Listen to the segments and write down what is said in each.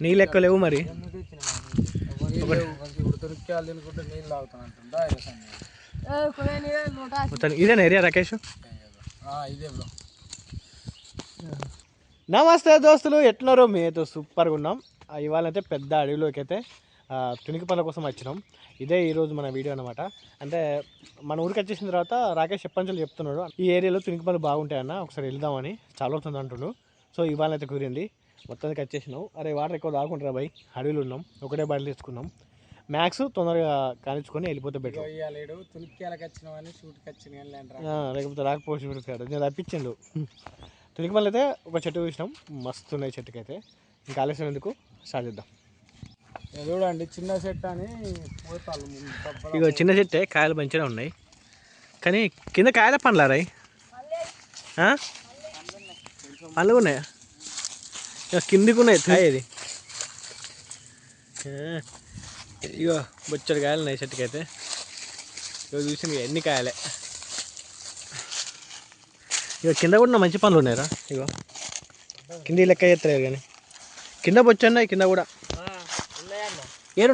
నీ లెక్క లేవు మరి? నీళ్ళు తాగుతాను ఇదేనా ఏరియా రాకేష్? ఇదే నమస్తే దోస్తులు ఎట్లున్నారు? మేతో సూపర్గా ఉన్నాం. ఆ, పెద్ద అడవిలోకి అయితే తునికి పనుల కోసం వచ్చినాం. ఇదే ఈరోజు మన వీడియో అనమాట అంటే మన ఊరికి వచ్చేసిన తర్వాత రాకేష్ చెప్పంచులు చెప్తున్నాడు. ఈ ఏరియాలో తునికి పనులు బాగుంటాయన్న ఒకసారి వెళ్దామని చాలా అవుతుంది అంటుండు. సో ఇవాళ అయితే కుదిరింది. మొత్తానికి వచ్చేసినాం అరే వాటర్ ఎక్కువ తాగుకుంటారా బై అడవిలో ఉన్నాం. ఒకటే బయలు తెచ్చుకున్నాం మ్యాక్స్ తొందరగా కానించుకొని వెళ్ళిపోతే బెటర్ లేకపోతే రాకపోవచ్చు చూపిస్తాడు నేను తప్పించిండు తునికి పనులు అయితే ఒక చెట్టు చూసినాం మస్తు ఉన్నాయి చెట్టుకి అయితే ఇంకా ఆలస్యం ఎందుకు? స్టార్ట్ చేద్దాం. చూడండి చిన్న సెట్ అని పోతాలు ముందు తప్పల ఇగో చిన్న చెట్టే కాయలు మంచిగా ఉన్నాయి. కానీ కింద కాయల పండ్లు రాయి పండ్లు ఉన్నాయా. ఇక కిందికి ఉన్నాయి ఇది ఇగో బొచ్చడి కాయలు ఉన్నాయి చెట్టుకి అయితే ఇగో చూసింది ఇక ఎన్ని కాయలే. ఇగో కింద కూడా మంచి పండ్లు ఉన్నాయిరా ఇగో. కింద లెక్క చేస్తలేరు కానీ. కింద బొచ్చున్నాయి కింద కూడా. నీరు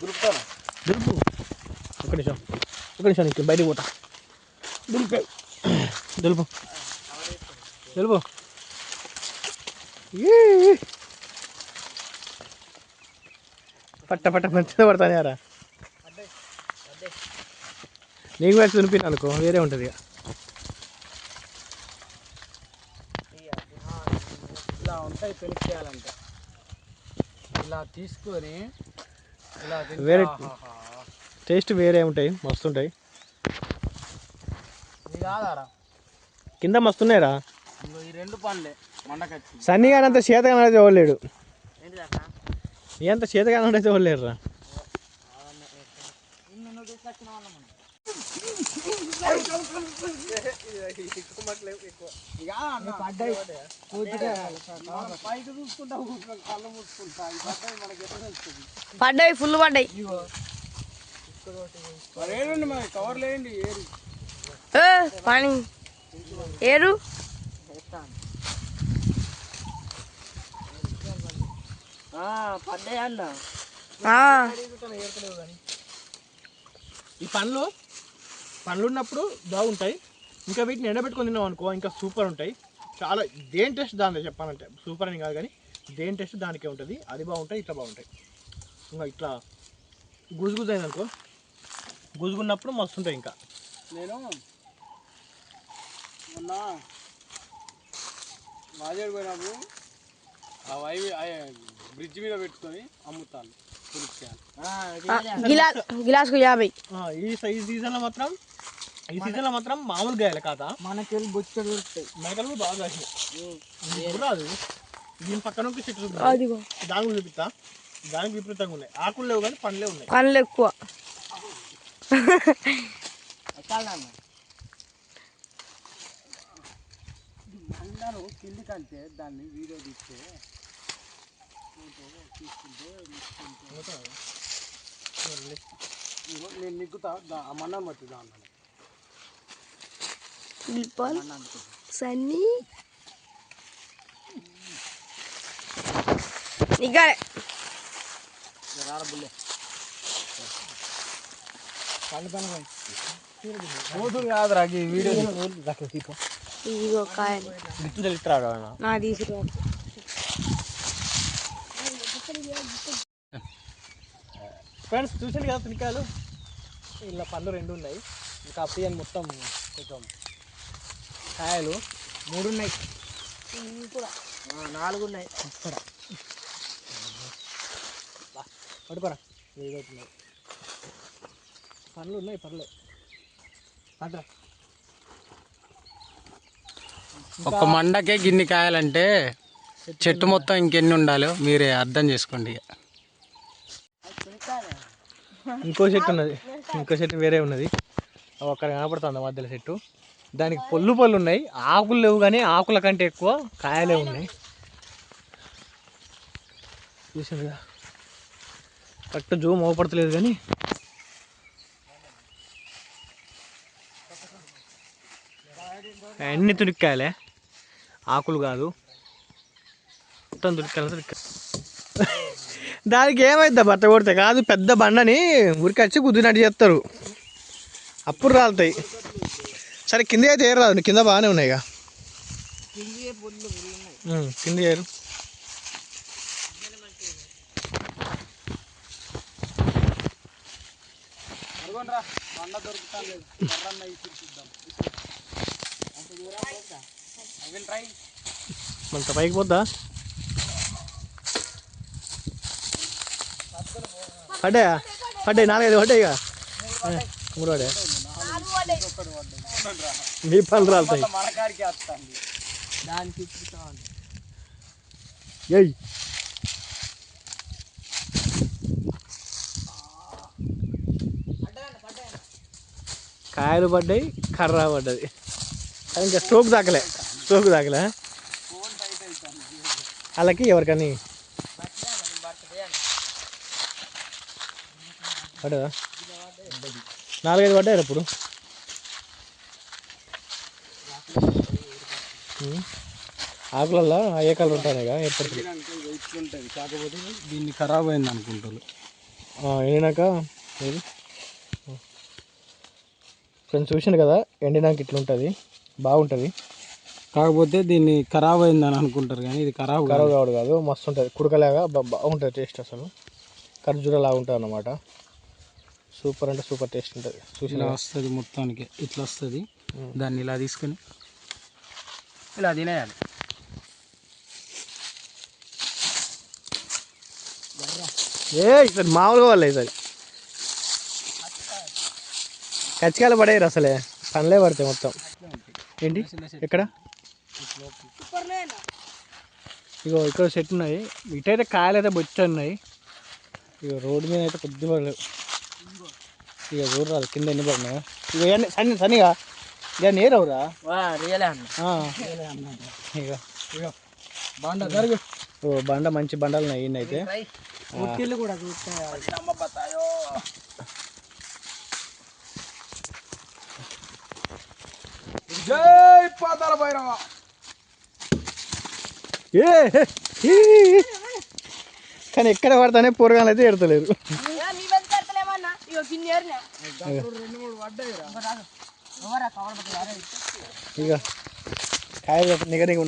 దొరుకుతాను దులుపు. ఒక నిమిషం ఒక నిమిషం నీకు బయటికి పోతా. దులిపే. దులుపు. దులుపు. పట్ట పట్ట మంచిగా పడతాను యారా నీకు కూడా తునిపిన అనుకో వేరే ఉంటుంది ఇక. ఇలా ఉంటాయి తునిక్కేయాలంటే ఇలా తీసుకొని ఇలా వేరే. టేస్ట్ వేరే ఉంటాయి మస్తు ఉంటాయి. ఇది కాదారా? కింద మస్తున్నాయిరా ఇంకో ఈ రెండు పండ్లే మండకొచ్చింది సన్నీ గారు అంత చేతగానే అయితే చూడలేడు ఎంత చేతగానే అయితే చూడలేరు రా పైకి చూసుకుంటా ఊరుకో, కళ్ళు మూసుకుంటా. ఈ పడ్డాయి ఫుల్ పడ్డాయి. మరి ఏడండి మరి? కవర్ లేండి ఏరి. ఏ పని ఏరు. పడ్డాయి అన్న. ఆ, ఈ పండ్లు పండ్లు ఉన్నప్పుడు బాగుంటాయి. ఇంకా వీటిని ఎండబెట్టుకొని తిన్నాం అనుకో ఇంకా సూపర్ ఉంటాయి. చాలా దేని టేస్ట్ దాని చెప్పాలంటే. సూపర్ అని కాదు కానీ దేని టేస్ట్ దానికే ఉంటుంది. అది బాగుంటాయి ఇట్లా బాగుంటాయి. ఇంకా ఇట్లా గుజుగుజు అయింది అనుకో గుజుగున్నప్పుడు మస్తు ఉంటాయి ఇంకా. నేను మొన్న వాజేడు పోయినప్పుడు ఆ వైవి బ్రిడ్జ్ మీద పెట్టుకొని అమ్ముతాను. గిలాస్ గిలాస్కు యాభై. ఆ, ఈ స- ఈ సీజన్లో మాత్రం ఈ సీజన్లో మాత్రం మామూలు గాయలే కాదా? బొచ్చడు దొరుకుతాయి. మేకలు కూడా బాగా రాదు. దీని పక్కన ఒక చెట్టు దానికి చూపిస్తా. దానికి విపరీతంగా ఉన్నాయి. ఆకులు లేవు కానీ పండ్లే ఉన్నాయి. పనులు ఎక్కువ. అందరూ కింది కంటే దాన్ని వీడియో తీస్తే ఇదిగో నేను నిగ్గుతా దా- ఆ మన్నాను బట్టి దాన్ని దిల్పాల్ సన్నీ నిగ్గాలే బుల్లే పోతురు కాదురా ఈ వీడియో ఇదిగో కాయలు గిట్టు తెలుస్తారా నా తీసుకురా ఫ్రెండ్స్ చూసాను కదా తునికాయలు? ఇలా పండ్లు రెండు ఉన్నాయి. ఇంకా అప్పయ్యని మొత్తం కొంచెం కాయలు. మూడు ఉన్నాయి. నాలుగు ఉన్నాయి. ఇక్కడ. పడుకోరా ఏదవుతున్నాయి పండ్లు ఉన్నాయి పర్లే పడ్డా ఒక్క మండకే గిన్ని కాయాలంటే చెట్టు మొత్తం ఇంకెన్ని ఉండాలో మీరే అర్థం చేసుకోండి ఇక. ఇంకో చెట్టు ఉన్నది. ఇంకో చెట్టు వేరే ఉన్నది. అక్కడ కనపడుతుంది మధ్యలో చెట్టు. దానికి పొల్లు పళ్ళు ఉన్నాయి. ఆకులు లేవు కానీ ఆకుల కంటే ఎక్కువ కాయలే ఉన్నాయి. చూసిందిగా కరెక్ట్ జూమ్ అవపడతలేదు కానీ. అన్ని తునిక్కాయలే? ఆకులు కాదు. దానికి ఏమైద్దా బట్ట కొడితే? కాదు పెద్ద బండని ఉరికొచ్చి కుదిరినట్టు చేస్తారు. అప్పుడు రాలుతాయి. సరే కింద అయితే ఏరు రాదు కింద బాగానే ఉన్నాయి ఇక. ఉమ్, కింద ఏరు. మనతో పైకి పోద్దా? పడ్డాయా? పడ్డాయి నాలుగైదు పడ్డాయి మూడు పడ్డాయి? మీ పనులు రాలుతాయి. ఎయ్ ఏయ్. కాయలు పడ్డాయి కర్ర పడ్డది. ఇంకా స్ట్రోక్ దాకలే స్ట్రోక్ దాకలే వాళ్ళకి ఎవరికని పడ్డదా నాలుగైదు పడ్డాయి ఇప్పుడు. ఆకులల్లో ఏ కలర్ ఉంటాయి ఎప్పటికీ? ఇట్లుంటుంది కాకపోతే దీన్ని ఖరాబ్ అయింది అనుకుంటారు. ఎండినాక ఏది? ఫ్రెండ్స్ చూసిండు కదా ఎండినాక ఇట్లా ఉంటుంది బాగుంటుంది. కాకపోతే దీన్ని ఖరాబ్ అయిందని అనుకుంటారు కానీ ఇది ఖరాబ్. కరవ కావడు కాదు మస్తు ఉంటుంది. కుడకలాగా బాగుంటుంది టేస్ట్ అసలు. ఖర్జూరలాగా ఉంటుంది అన్నమాట సూపర్ అంటే సూపర్ టేస్ట్ ఉంటుంది. ఇలా వస్తుంది మొత్తానికి. ఇట్లా వస్తుంది. దాన్ని ఇలా తీసుకొని ఇలా తినేయాలి. ఏ ఇక్కడ మామూలుగా వాళ్ళు అవుతుంది కచ్చికాయలు పడేయరు అసలే. పనులే పడతాయి మొత్తం. ఏంటి? ఎక్కడ? ఇగో ఇక్కడ చెట్టు ఉన్నాయి. ఇటైతే కాయలు అయితే బొచ్చ ఉన్నాయి. ఇక రోడ్డు మీద అయితే కొద్దిగా పడలేవు ఇక చూడరాదు కింద ఎన్ని పడినాయా? ఇక ఇవన్నీ సన్ని సన్నిగా? ఇక నేరవురా ఇక. బాండ జరుగు. ఓ బండ మంచి బండలు ఉన్నాయి ఇన్ని అయితే. ఉక్కిళ్ళు కూడా చూస్తే జై పాతాల భైరవ. ఏ ఏ, ఏ. కానీ ఎక్కడ పడతానే పూరగాలు అయితే ఎడతలేరు ఇక నిగనిగా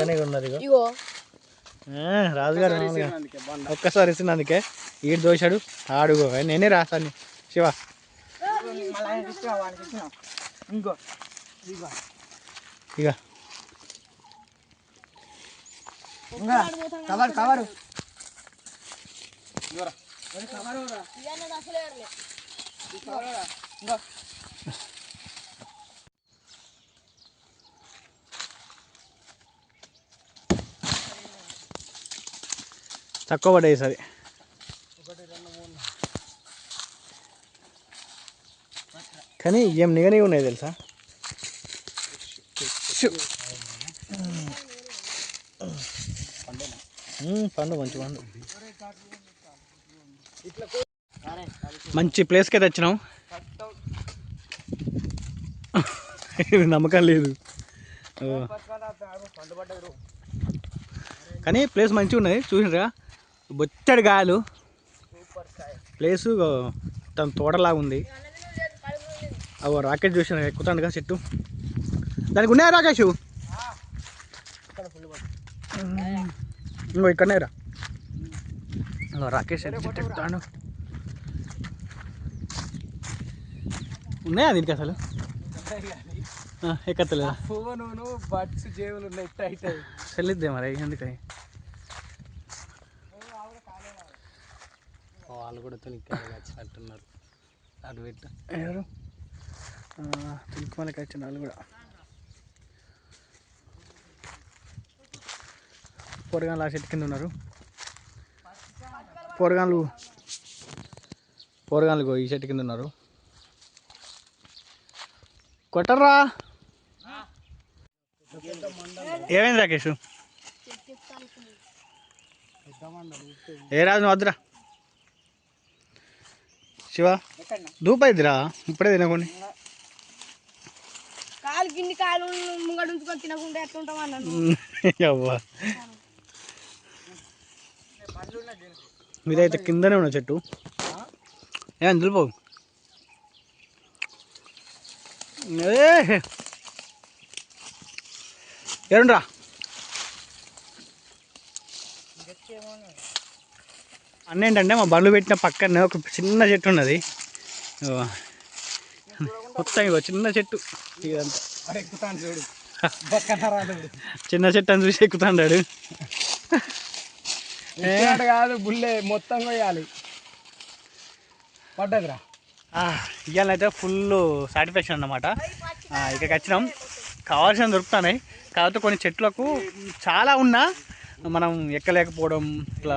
నిగనిగా ఇగో రాజుగారు. ఒక్కసారి ఇచ్చినందుకే ఈడు దోశాడు ఆడుగో. నేనే రాస్తాను శివ. ఇంకో. ఇక. Cover cover. తక్కువ పడ్డాయి సరే కానీ ఏం నిగనిగా ఉన్నాయి తెలుసా? పండు మంచి పండు. మంచి ప్లేస్కి అయితే వచ్చినాం ఇది నమ్మకం లేదు. కానీ ప్లేస్ మంచిగా ఉన్నది చూసినరా? బొచ్చడి గాయాలు. ప్లేసు తన తోటలాగా ఉంది. అవో రాకెట్ చూసిన ఎక్కుతాండుగా చెట్టు. దానికి ఉన్నాయా రాకేష్? ఇంకో ఇక్కడనే రా. ఇంకో రాకేష్ చెట్టు ఎక్కుతాడు ఉన్నాయా దీనికి అసలు? ఆ, ఎక్కత్తలేదా ఫోను బడ్స్ జేబులు ఉన్నాయి టైట్ అయ్యి చెల్లిద్దే మరి ఎందుకని? వాళ్ళు కూడా తొలికి వచ్చినట్టున్నారు అటు పెట్టు. ఎవరు? మనకి వచ్చిన వాళ్ళు కూడా. పొరగాన్లు ఆ చెట్టు కింద ఉన్నారు. పొరగాన్లు పొరగాన్లు ఈ చెట్టు కింద ఉన్నారు. కొట్టర్రా. ఏమైంది రాకేష్? ఏ రాజు నువ్వు వద్దురా. శివ దూపైద్దిరా ఇప్పుడే తినకండి కాలు గిన్ని కాలు ముంగడు ఉంచుకొని తినకుండా ఎట్లుంటాం అన్నాను అవ్వా ఇదైతే కిందనే ఉన్న చెట్టు. ఏ దులిపో ఏడుండ్రా. అన్న ఏంటంటే మా బండ్లు పెట్టిన పక్కనే ఒక చిన్న చెట్టు ఉన్నది. మొత్తం ఇగో చిన్న చెట్టు. ఇదంతా. చిన్న చెట్టు అని చూసి ఎక్కుతాడాడు కాదు బుల్లే మొత్తం కొయ్యాలి. పడ్డదిరా. ఇవాళైతే ఫుల్ సాటిస్ఫాక్షన్ అన్నమాట. ఇక్కడికి వచ్చినాం. కావాల్సిన దొరుకుతున్నాయి. కాకపోతే కొన్ని చెట్లకు చాలా ఉన్నా మనం ఎక్కలేకపోవడం ఇట్లా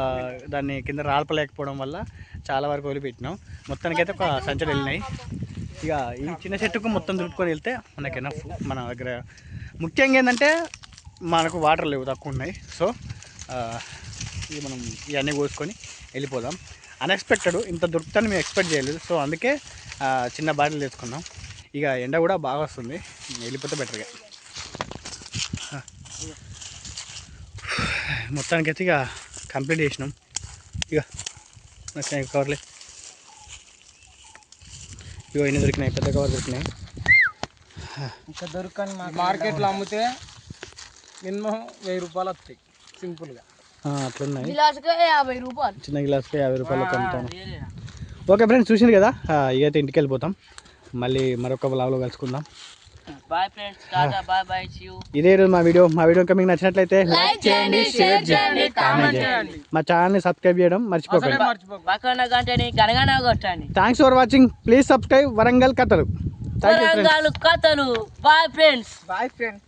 దాన్ని కింద రాల్పలేకపోవడం వల్ల చాలా వరకు వదిలిపెట్టినాం. మొత్తానికైతే ఒక సంచలు వెళ్ళినాయి. ఇక ఈ చిన్న చెట్టుకు మొత్తం దులుపుకొని వెళ్తే మనకి ఎనఫ్ మన దగ్గర ముఖ్యంగా ఏంటంటే మనకు వాటర్ లేవు తక్కువ ఉన్నాయి. సో ఇక మనం ఇవన్నీ కోసుకొని వెళ్ళిపోదాం. అన్ఎక్స్పెక్టెడ్ ఇంత దొరుకుతాను మేము ఎక్స్పెక్ట్ చేయలేదు. సో అందుకే చిన్న బాటిల్ తెచ్చుకున్నాం. ఇక ఎండ కూడా బాగా వస్తుంది. వెళ్ళిపోతే బెటర్గా మొత్తానికైతే ఇక కంప్లీట్ చేసినాం. ఇక కవర్లే ఇగో ఎన్ని దొరికినాయి. పెద్ద కవర్ దొరికినాయి. ఇంకా దొరకని మార్కెట్లో అమ్మితే మినిమం వెయ్యి రూపాయలు వస్తాయి. సింపుల్గా అట్లున్నాయి. గిలాసుకే యాభై రూపాయలు. చిన్న గ్లాస్కి యాభై రూపాయలు అమ్ముతాను ఓకే ఫ్రెండ్స్ చూసింది కదా? ఆ, ఇకైతే ఇంటికి వెళ్ళిపోతాం. మళ్ళీ మరొక బ్లాగ్లో కలుసుకుందాం. Bye friends tata bye bye see you ఇదే ఈరోజు మా వీడియో. మా వీడియో ఇంకా మీకు నచ్చినట్లయితే లైక్ చేయండి షేర్ చేయండి కామెంట్ చేయండి. మా ఛానల్ని సబ్స్క్రైబ్ చేయడం మర్చిపోకండి. పక్కన గంటని గనగన కొట్టండి. Thanks for watching please subscribe Warangal కథలు. ఫ్రెండ్స్ వరంగల్ కథలు. Bye friends boy friend